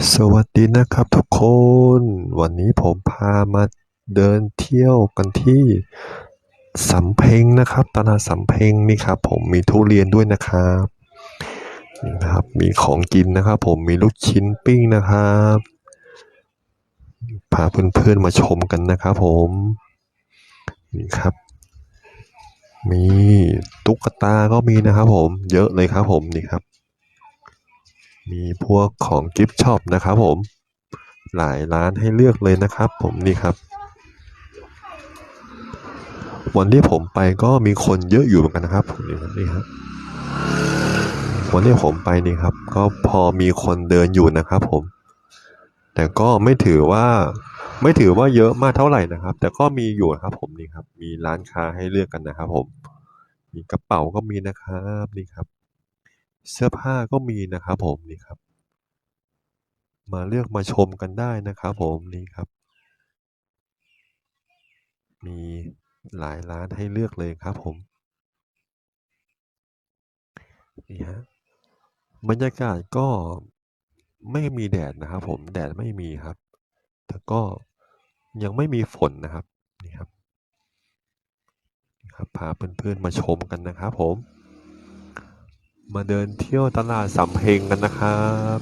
สวัสดีนะครับทุกคน วันนี้ผมพามาเดินเที่ยวกันที่สำเพ็งนะครับ ตลาดสำเพ็งนี่ครับ ผมมีทุเรียนด้วยนะครับนี่นะครับมีของกินนะครับ ผมมีลูกชิ้นปิ้งนะครับพาเพื่อนๆมาชมกันนะครับผมนี่ครับ มีตุ๊กตาก็มีนะครับ ผมเยอะเลยครับผมนี่ครับ มีพวกของกิฟต์ช็อปนะครับผม หลายร้านให้เลือกเลยนะครับ ผมนี่ครับ วันที่ผมไปก็มีคนเยอะอยู่เหมือนกันนะครับนี่ครับนี่ครับวันที่ผมไปนี่ครับ ก็พอมีคนเดินอยู่นะครับ ผม แต่ก็ไม่ถือว่า ไม่ถือว่าเยอะมากเท่าไหร่นะครับ แต่ก็มีอยู่ครับ ผมนี่ครับ มีร้านค้าให้เลือกกันนะครับ ผม มีกระเป๋าก็มีนะครับนี่ครับ เสื้อผ้าก็มีนะครับผมนี่ครับ มาเลือกมาชมกันได้นะครับผมนี่ครับ มีหลายร้านให้เลือกเลยครับผมนี่ฮะบรรยากาศก็ไม่มีแดดนะครับ ผมแดดไม่มีครับ แต่ก็ยังไม่มีฝนนะครับนี่ครับนี่ครับพาเพื่อนๆมาชมกันนะครับผม มาเดินเที่ยวตลาดสำเพ็งกันนะครับ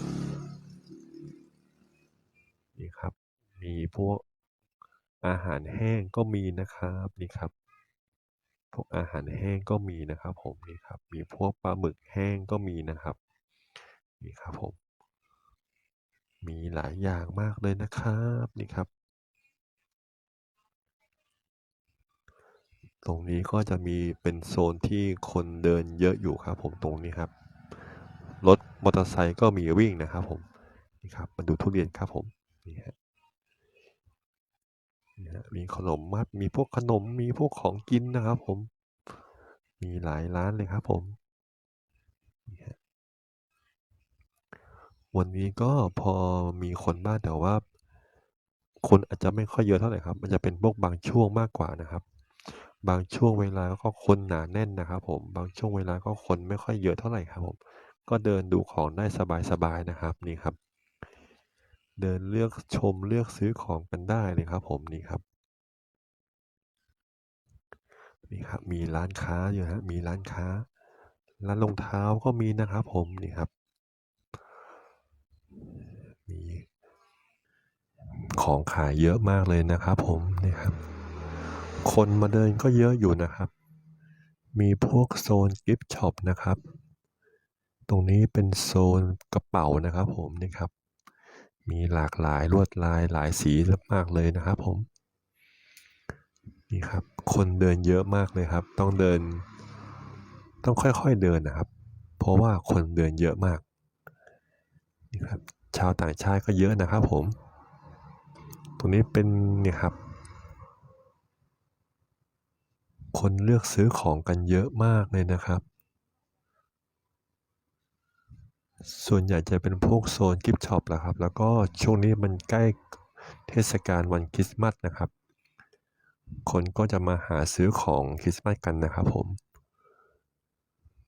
นี่ครับ มีพวกอาหารแห้งก็มีนะครับนี่ครับ พวกอาหารแห้งก็มีนะครับ ผมนี่ครับ มีพวกปลาหมึกแห้งก็มีนะครับนี่ครับผมมีหลายอย่างมากเลยนะครับนี่ครับ ตรงนี้ก็จะมีเป็นโซนที่คนเดินเยอะอยู่ครับผมตรงนี้ครับรถมอเตอร์ไซค์ก็มีวิ่งนะครับผมนี่ครับมาดูทุเรียนครับผมนี่ฮะนี่ฮะมีขนมมัดมีพวกขนมมีพวกของกินนะครับผม มีหลายร้านเลยครับผมนี่ฮะวันนี้ก็พอมีคนบ้างแต่ว่า คนอาจจะไม่ค่อยเยอะเท่าไหร่ครับ มันจะเป็นพวกบางช่วงมากกว่านะครับ บางช่วงเวลาก็คนหนาแน่นนะครับผม บางช่วงเวลาก็คนไม่ค่อยเยอะเท่าไหร่ครับผม ก็เดินดูของได้สบายๆนะครับนี่ครับ เดินเลือกชมเลือกซื้อของกันได้เลยครับผมนี่ครับนี่ครับมีร้านค้าอยู่ฮะมีร้านค้า ร้านรองเท้าก็มีนะครับผมนี่ครับ มีของขายเยอะมากเลยนะครับผมนี่ครับ คนมาเดินก็เยอะอยู่นะครับ มีพวกโซนกิฟต์ช็อปนะครับ ตรงนี้เป็นโซนกระเป๋านะครับผมนี่ครับ มีหลากหลายลวดลายหลายสีมากเลยนะครับผม นี่ครับ คนเดินเยอะมากเลยครับ ต้องเดิน ต้องค่อยๆเดินนะครับ เพราะว่าคนเดินเยอะมาก นี่ครับ ชาวต่างชาติก็เยอะนะครับผม ตรงนี้เป็นเนี่ยครับ คนเลือกซื้อของกันเยอะมากเลยนะครับ ส่วนใหญ่จะเป็นพวกโซนกิฟต์ช็อปแหละครับ แล้วก็ช่วงนี้มันใกล้เทศกาลวันคริสต์มาสนะครับ คนก็จะมาหาซื้อของคริสต์มาสกันนะครับผม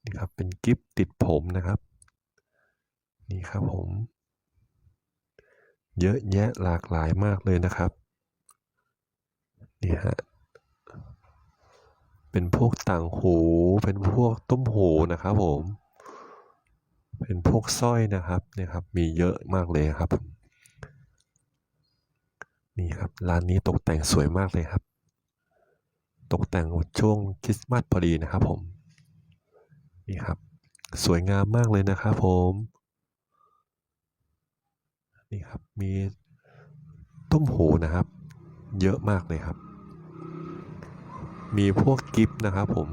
นี่ครับเป็นกิฟต์ติดผมนะครับ นี่ครับผม เยอะแยะหลากหลายมากเลยนะครับ นี่ฮะ เป็นพวกต่างหู เป็นพวกตุ้มหูนะครับผม เป็นพวกสร้อยนะครับเนี่ยครับ มีเยอะมากเลยครับ นี่ครับร้านนี้ตกแต่งสวยมากเลยครับ ตกแต่งช่วงคริสต์มาสพอดีนะครับผม นี่ครับ สวยงามมากเลยนะครับผม นี่ครับ มีตุ้มหูนะครับ เยอะมากเลยครับ มีพวกกิฟต์นะครับผม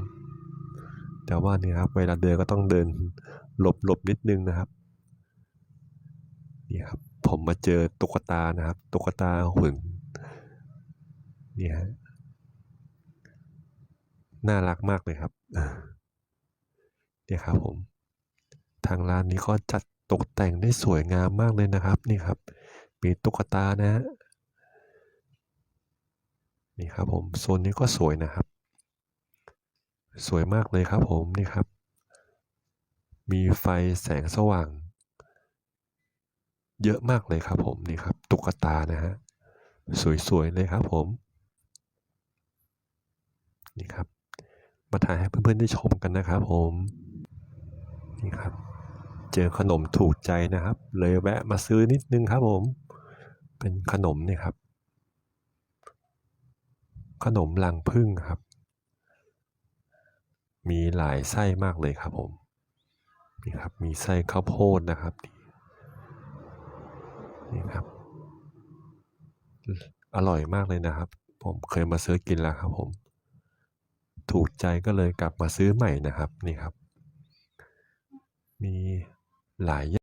แต่ว่านี่ครับเวลาเดินก็ต้องเดินหลบหลบนิดนึงนะครับนี่ครับผมมาเจอตุ๊กตานะครับตุ๊กตาหุ่นนี่ฮะน่ารักมากเลยครับเนี่ยครับผม ทางร้านนี้ก็จัดตกแต่งได้สวยงามมากเลยนะครับนี่ครับ มีตุ๊กตานะฮะนี่ครับผมโซนนี้ก็สวยนะครับ สวยมากเลยครับผมนี่ครับ มีไฟแสงสว่าง เยอะมากเลยครับผมนี่ครับ ตุ๊กตานะฮะสวยๆเลยครับผมนี่ครับ มาถ่ายให้เพื่อนๆได้ชมกันนะครับผมนี่ครับ เจอขนมถูกใจนะครับ เลยแวะมาซื้อนิดนึงครับผม เป็นขนมนี่ครับ ขนมลังพึ่งครับ มีหลายไส้มากเลยครับผมนี่ครับมีไส้ข้าวโพดนะครับนี่ครับ อร่อยมากเลยนะครับ ผมเคยมาซื้อกินแล้วครับผม ถูกใจก็เลยกลับมาซื้อใหม่นะครับนี่ครับ มีหลาย